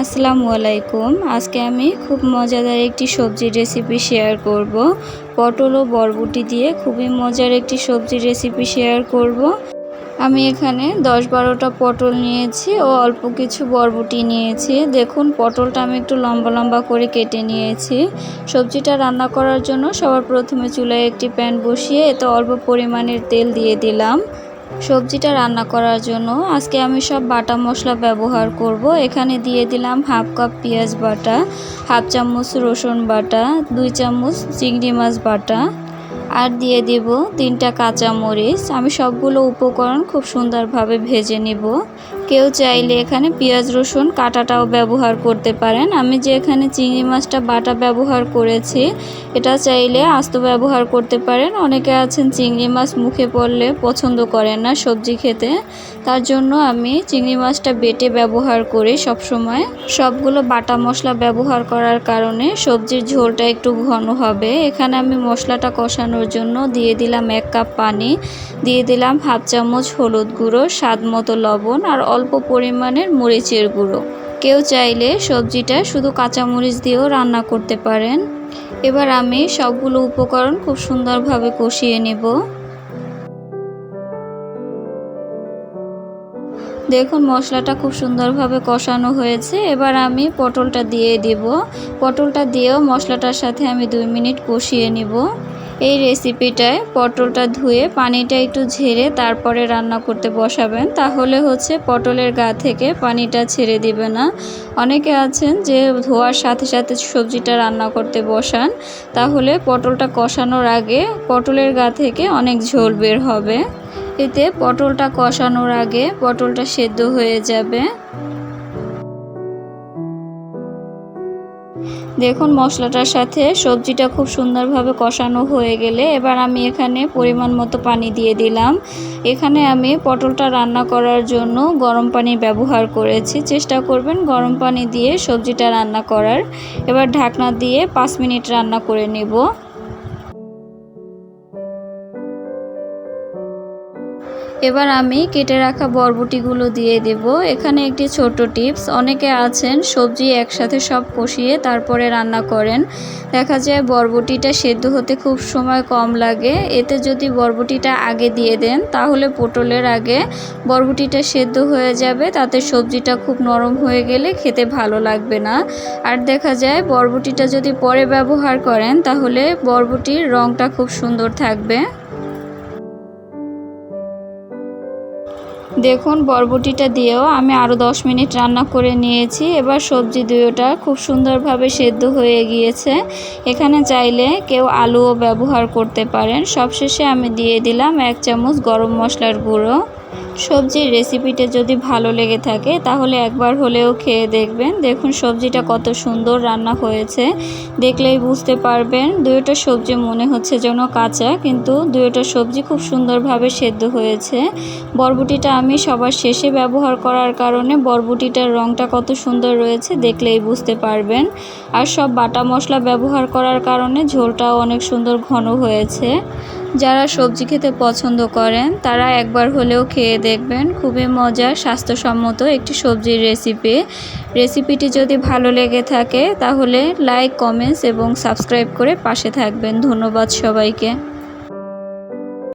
আসসালামু আলাইকুম। আজকে আমি খুব মজাদার একটি সবজির রেসিপি শেয়ার করব। পটল ও বরবটি দিয়ে খুবই মজার একটি সবজির রেসিপি শেয়ার করব। আমি এখানে দশ বারোটা পটল নিয়েছি ও অল্প কিছু বরবটি নিয়েছি। দেখুন, পটলটা আমি একটু লম্বা লম্বা করে কেটে নিয়েছি। সবজিটা রান্না করার জন্য সবার প্রথমে চুলায় একটি প্যান বসিয়ে এতে অল্প পরিমাণের তেল দিয়ে দিলাম। সবজিটা রান্না করার জন্য আজকে আমি সব বাটা মশলা ব্যবহার করব। এখানে দিয়ে দিলাম হাফ কাপ পেঁয়াজ বাটা, হাফ চামচ রসুন বাটা, দুই চামচ চিংড়ি মাছ বাটা আর দিয়ে দেব তিনটা কাঁচামরিচ। আমি সবগুলো উপকরণ খুব সুন্দরভাবে ভেজে নিব। কেউ চাইলে এখানে পেঁয়াজ, রসুন, কাটাটাও ব্যবহার করতে পারেন। আমি যে এখানে চিংড়ি মাছটা, বাটা ব্যবহার করেছি, এটা চাইলে আস্ত ব্যবহার করতে পারেন। অনেকে আছেন চিংড়ি মাছ মুখে পড়লে পছন্দ করেন না সবজি খেতে। তার জন্য আমি চিংড়ি মাছটা বেটে ব্যবহার করি সবসময়। সবগুলো বাটা মশলা ব্যবহার করার কারণে সবজির ঝোলটা একটু ঘন হবে। এখানে আমি মশলাটা কষানোর জন্য দিয়ে দিলাম এক কাপ পানি, দিয়ে দিলাম হাফ চামচ হলুদ গুঁড়ো, স্বাদ মতো লবণ, আর অল্প পরিমাণের মরিচের গুঁড়ো। কেউ চাইলে সবজিটা শুধু কাঁচামরিচ দিয়েও রান্না করতে পারেন। এবার আমি সবগুলো উপকরণ খুব সুন্দরভাবে কষিয়ে নেব। দেখুন, মশলাটা খুব সুন্দরভাবে কষানো হয়েছে। এবার আমি পটলটা দিয়ে দিব। পটলটা দিয়েও মশলাটার সাথে আমি দুই মিনিট কষিয়ে নিব। এই রেসিপিটায় পটলটা ধুয়ে পানিটা একটু ঝেড়ে তারপরে রান্না করতে বসাবেন। তাহলে হচ্ছে পটলের গা থেকে পানিটা ছেড়ে দিবে না। অনেকে আছেন যে ধোয়ার সাথে সাথে সবজিটা রান্না করতে বসান, তাহলে পটলটা কষানোর আগে পটলের গা থেকে অনেক ঝোল বের হবে। এতে পটলটা কষানোর আগে পটলটা সেদ্ধ হয়ে যাবে। দেখুন, মশলাটার সাথে সবজিটা খুব সুন্দরভাবে কষানো হয়ে গেলে এবার আমি এখানে পরিমাণ মতো পানি দিয়ে দিলাম। এখানে আমি পটলটা রান্না করার জন্য গরম পানি ব্যবহার করেছি। চেষ্টা করবেন গরম পানি দিয়ে সবজিটা রান্না করার। এবার ঢাকনা দিয়ে পাঁচ মিনিট রান্না করে নেব। এবার আমি কেটে রাখা বরবটিগুলো দিয়ে দেব। এখানে একটি ছোট টিপস, অনেকে আছেন সবজি একসাথে সব কষিয়ে তারপরে রান্না করেন। দেখা যায় বরবটিটা সেদ্ধ হতে খুব সময় কম লাগে। এতে যদি বরবটিটা আগে দিয়ে দেন, তাহলে পটলের আগে বরবটিটা সেদ্ধ হয়ে যাবে। তাতে সবজিটা খুব নরম হয়ে গেলে খেতে ভালো লাগবে না। আর দেখা যায় বরবটিটা যদি পরে ব্যবহার করেন, তাহলে বরবটির রঙটা খুব সুন্দর থাকবে। দেখুন, বরবটিটা দিয়েও আমি আরও দশ মিনিট রান্না করে নিয়েছি। এবার সবজি দুয়োটা খুব সুন্দরভাবে সেদ্ধ হয়ে গিয়েছে। এখানে চাইলে কেউ আলুও ব্যবহার করতে পারেন। সবশেষে আমি দিয়ে দিলাম এক চামচ গরম মশলার গুঁড়ো। সবজির রেসিপিটা যদি ভালো লেগে থাকে, তাহলে একবার হলেও খেয়ে দেখবেন। দেখুন সবজিটা কত সুন্দর রান্না হয়েছে। দেখলেই বুঝতে পারবেন, দুইটা সবজি মনে হচ্ছে যেন কাঁচা, কিন্তু দুইটা সবজি খুব সুন্দরভাবে সেদ্ধ হয়েছে। বরবটিটা আমি সবার শেষে ব্যবহার করার কারণে বরবটিটার রঙটা কত সুন্দর রয়েছে, দেখলেই বুঝতে পারবেন। আর সব বাটা মশলা ব্যবহার করার কারণে ঝোলটাও অনেক সুন্দর ঘন হয়েছে। যারা সবজি খেতে পছন্দ করেন, তারা একবার হলেও খেয়ে দেখবেন, খুবই মজার, স্বাস্থ্যসম্মত একটি সবজির রেসিপি রেসিপিটি যদি ভালো লেগে থাকে, তাহলে লাইক কমেন্টস এবং সাবস্ক্রাইব করে পাশে থাকবেন। ধন্যবাদ সবাইকে।